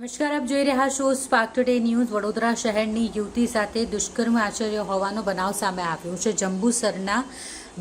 નમસ્કાર, આપ જોઈ રહ્યા છો સ્પાર્ક ટુડે ન્યૂઝ વડોદરા શહેરની યુવતી સાથે દુષ્કર્મ આચર્ય હોવાનો બનાવ સામે આવ્યો છે. જંબુસરના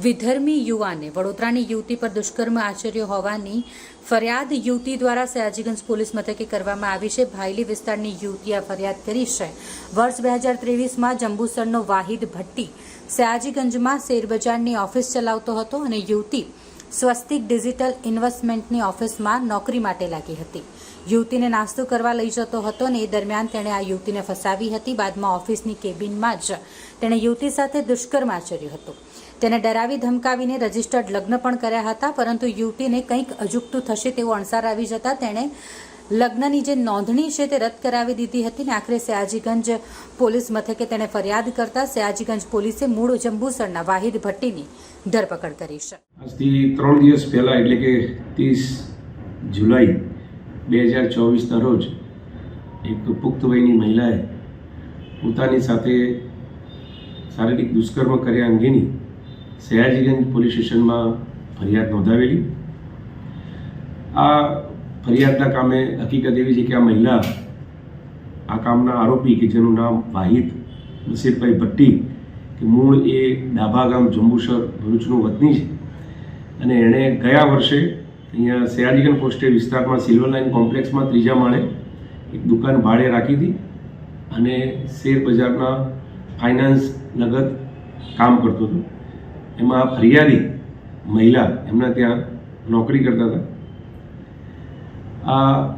વિધર્મી યુવાને વડોદરાની યુવતી પર દુષ્કર્મ આચર્ય હોવાની ફરિયાદ યુવતી દ્વારા સયાજીગંજ પોલીસ મથકે કરવામાં આવી છે. ભાયલી વિસ્તારની યુવતી આ ફરિયાદ કરી છે. વર્ષ બે હજાર ત્રેવીસમાં જંબુસરનો વાહિદ ભટ્ટી સયાજીગંજમાં શેરબજારની ઓફિસ ચલાવતો હતો અને યુવતી સ્વસ્તિક ડિજિટલ ઇન્વેસ્ટમેન્ટની ઓફિસમાં નોકરી માટે લાગી હતી. યુવતીને નાસ્તો કરવા લઈ જતો હતો ને એ દરમિયાન તેણે આ યુવતીને ફસાવી હતી. બાદમાં ઓફિસની કેબિનમાં જ તેણે યુવતી સાથે દુષ્કર્મ આચર્યું હતું. તેને ડરાવી ધમકાવીને રજિસ્ટર્ડ લગ્ન પણ કર્યા હતા, પરંતુ યુવતીને કંઈક અજુકતું થશે તેવો અણસાર આવી જતા તેણે લગ્નની જે નોંધણી છે તે રદ કરાવી દીધી હતી ને આખરે સયાજીગંજ પોલીસ મથકે તેણે ફરિયાદ કરતા સયાજીગંજ પોલીસે મૂળ જંબુસરના વાહિદ ભટ્ટીની ધરપકડ કરી છે. આજથી ત્રણ દિવસ પહેલાં, એટલે કે ત્રીસ જુલાઈ બે હજાર ચોવીસના રોજ, એક પુખ્ત વયની મહિલાએ પોતાની સાથે શારીરિક દુષ્કર્મ કર્યા અંગેની સયાજીગંજ પોલીસ સ્ટેશનમાં ફરિયાદ નોંધાવેલી. આ ફરિયાદના કામે હકીકત એવી છે કે આ મહિલા આ કામના આરોપી કે જેનું નામ વાહિદ નસીરભાઈ ભટ્ટી, કે મૂળ એ ડાભા ગામ જંબુસર ભરૂચનું વતની છે. અને એણે ગયા વર્ષે અહીંયા સયાજીગન પોસ્ટે વિસ્તારમાં સિલ્વર લાઇન કોમ્પ્લેક્સમાં ત્રીજા માળે એક દુકાન ભાડે રાખી હતી અને શેર બજારના ફાઇનાન્સ નગદ કામ કરતો હતો. એમાં ફરિયાદી મહિલા એમના ત્યાં નોકરી કરતા હતા. આ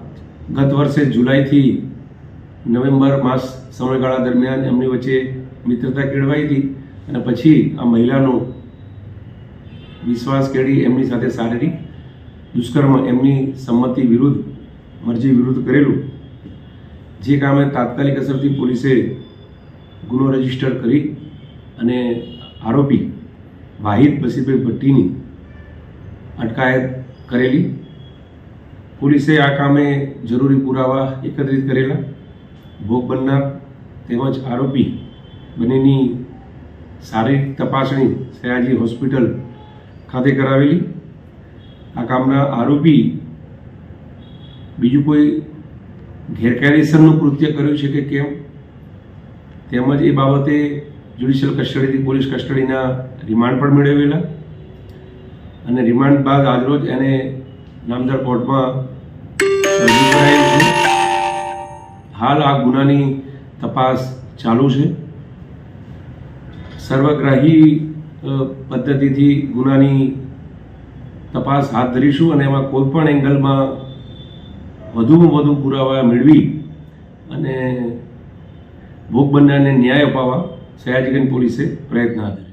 ગત વર્ષે જુલાઈથી નવેમ્બર માસ સમયગાળા દરમિયાન એમની વચ્ચે મિત્રતા કેળવાઈ હતી અને પછી આ મહિલાનો વિશ્વાસ કેળી એમની સાથે શારીરિક દુષ્કર્મ એમની સંમતિ વિરુદ્ધ, મરજી વિરુદ્ધ કરેલું. જે કામે તાત્કાલિક અસરથી પોલીસે ગુનો રજિસ્ટર કરી અને આરોપી વાહિદ બસીરભાઈ ભટ્ટીની અટકાયત કરેલી. પોલીસે આ કામે જરૂરી પુરાવા એકત્રિત કરેલા. ભોગ બનનાર તેમજ આરોપી બંનેની શારીરિક તપાસણી સયાજી હોસ્પિટલ ખાતે કરાવેલી. આ કામના આરોપી બીજું કોઈ ગેરકાયદેસરનું કૃત્ય કર્યું છે કે કેમ? તેમજ એ બાબતે જ્યુડિશિયલ કસ્ટડીથી પોલીસ કસ્ટડીના રિમાન્ડ પણ મેળવેલા. અને રિમાન્ડ બાદ આજરોજ એને નામદાર કોર્ટમાં હાલ આ ગુનાની તપાસ ચાલુ છે. સર્વગ્રાહી પદ્ધતિથી ગુનાની તપાસ હાથ ધરીશું અને એમાં કોઈ પણ એંગલમાં વધુમાં વધુ પુરાવા મેળવી અને ભોગ બનનારને ન્યાય અપાવવા સયાજીગંજ પોલીસે પ્રયત્ન ધર્યો